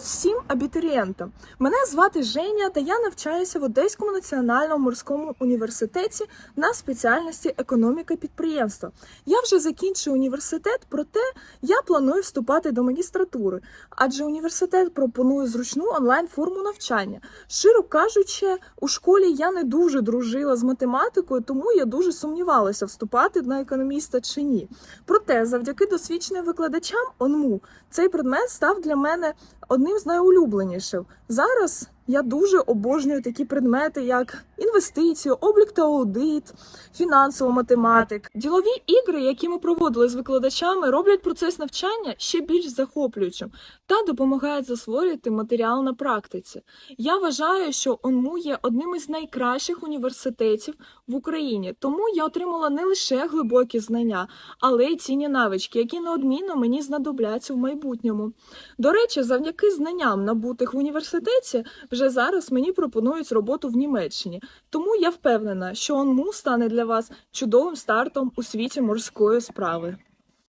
Всім абітурієнтам. Мене звати Женя, та я навчаюся в Одеському національному морському університеті на спеціальності економіка підприємства. Я вже закінчую університет, проте я планую вступати до магістратури, адже університет пропонує зручну онлайн форму навчання. Щиро кажучи, у школі я не дуже дружила з математикою, тому я дуже сумнівалася, вступати на економіста чи ні. Проте, завдяки досвідченим викладачам ОНМУ, цей предмет став для мене одним з найулюбленіших. Зараз я дуже обожнюю такі предмети, як інвестиції, облік та аудит, фінансова математика. Ділові ігри, які ми проводили з викладачами, роблять процес навчання ще більш захоплюючим та допомагають засвоювати матеріал на практиці. Я вважаю, що ОНМУ є одним із найкращих університетів в Україні, тому я отримала не лише глибокі знання, але й цінні навички, які неодмінно мені знадобляться в майбутньому. До речі, завдяки знанням, набутих в університеті, вже зараз мені пропонують роботу в Німеччині. Тому я впевнена, що ОНМУ стане для вас чудовим стартом у світі морської справи.